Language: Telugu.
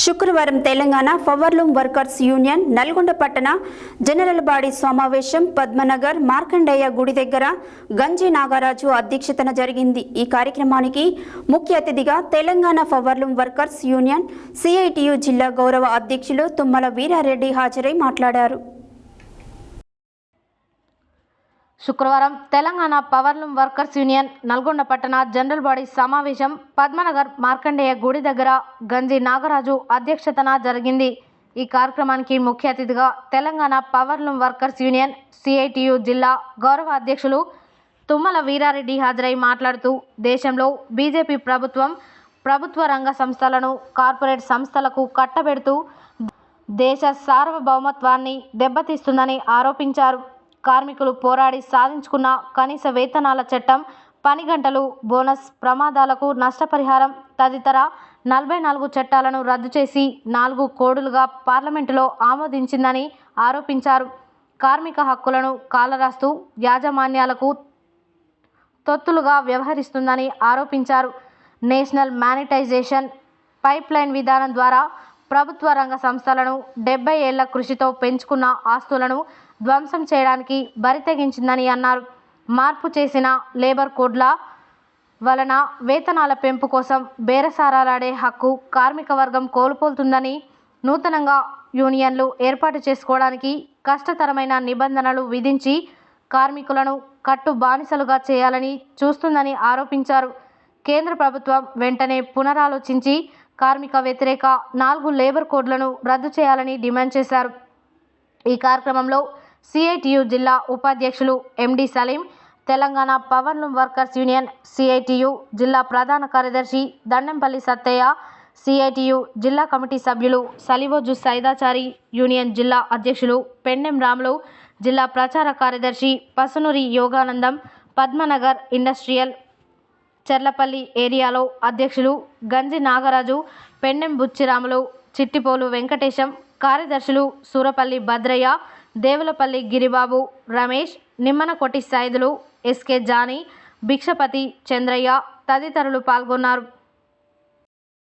శుక్రవారం Telangana powerloom workers union Nalgonda పట్టణ జనరల్ బాడీ సమావేశం పద్మనగర్ మార్కండేయ గుడి దగ్గర గంజి నాగరాజు అధ్యక్షతన జరిగింది. ఈ కార్యక్రమానికి ముఖ్య అతిథిగా Telangana powerloom workers union CITU జిల్లా గౌరవ అధ్యక్షులు తుమ్మల వీరారెడ్డి హాజరై మాట్లాడారు. శుక్రవారం Telangana powerloom workers union Nalgonda పట్టణ జనరల్ బాడీ సమావేశం పద్మనగర్ మార్కండేయ గుడి దగ్గర గంజి నాగరాజు అధ్యక్షతన జరిగింది. ఈ కార్యక్రమానికి ముఖ్య అతిథిగా Telangana powerloom workers union CITU జిల్లా గౌరవ అధ్యక్షులు తుమ్మల వీరారెడ్డి హాజరై మాట్లాడుతూ దేశంలో బీజేపీ ప్రభుత్వం ప్రభుత్వ రంగ సంస్థలను కార్పొరేట్ సంస్థలకు కట్టబెడుతూ దేశ సార్వభౌమత్వాన్ని దెబ్బతీస్తుందని ఆరోపించారు. కార్మికులు పోరాడి సాధించుకున్న కనీస వేతనాల చట్టం పని గంటలు బోనస్ ప్రమాదాలకు నష్టపరిహారం తదితర నలభై నాలుగు చట్టాలను రద్దు చేసి నాలుగు కోడులుగా పార్లమెంటులో ఆమోదించిందని ఆరోపించారు. కార్మిక హక్కులను కాలరాస్తూ యాజమాన్యాలకు తొత్తులుగా వ్యవహరిస్తుందని ఆరోపించారు. నేషనల్ మానిటైజేషన్ పైప్లైన్ విధానం ద్వారా ప్రభుత్వ రంగ సంస్థలను డెబ్బై ఏళ్ళ కృషితో పెంచుకున్న ఆస్తులను ధ్వంసం చేయడానికి బరితెగించిందని అన్నారు. మార్పు చేసిన లేబర్ కోడ్ల వలన వేతనాల పెంపు కోసం బేరసారాలాడే హక్కు కార్మిక వర్గం కోల్పోతుందని నూతనంగా యూనియన్లు ఏర్పాటు చేసుకోవడానికి కష్టతరమైన నిబంధనలు విధించి కార్మికులను కట్టు బానిసలుగా చేయాలని చూస్తుందని ఆరోపించారు. కేంద్ర ప్రభుత్వం వెంటనే పునరాలోచించి కార్మిక వ్యతిరేక నాలుగు లేబర్ కోడ్లను రద్దు చేయాలని డిమాండ్ చేశారు. ఈ కార్యక్రమంలో సిఐటియు జిల్లా ఉపాధ్యక్షులు MD Saleem Telangana powerloom workers union CITU జిల్లా ప్రధాన కార్యదర్శి దండెంపల్లి సత్తయ్య సిఐటియు జిల్లా కమిటీ సభ్యులు సలివోజు సైదాచారి యూనియన్ జిల్లా అధ్యక్షులు పెండెం రాములు జిల్లా ప్రచార కార్యదర్శి పసునూరి యోగానందం పద్మనగర్ ఇండస్ట్రియల్ చెర్లపల్లి ఏరియాలో అధ్యక్షులు గంజి నాగరాజు పెండెం బుచ్చిరాములు చిట్టిపోలు వెంకటేశం కార్యదర్శులు సూరపల్లి భద్రయ్య దేవులపల్లి గిరిబాబు రమేష్ నిమ్మనకొట్టి సైదులు ఎస్కే జానీ భిక్షపతి చంద్రయ్య తదితరులు పాల్గొన్నారు.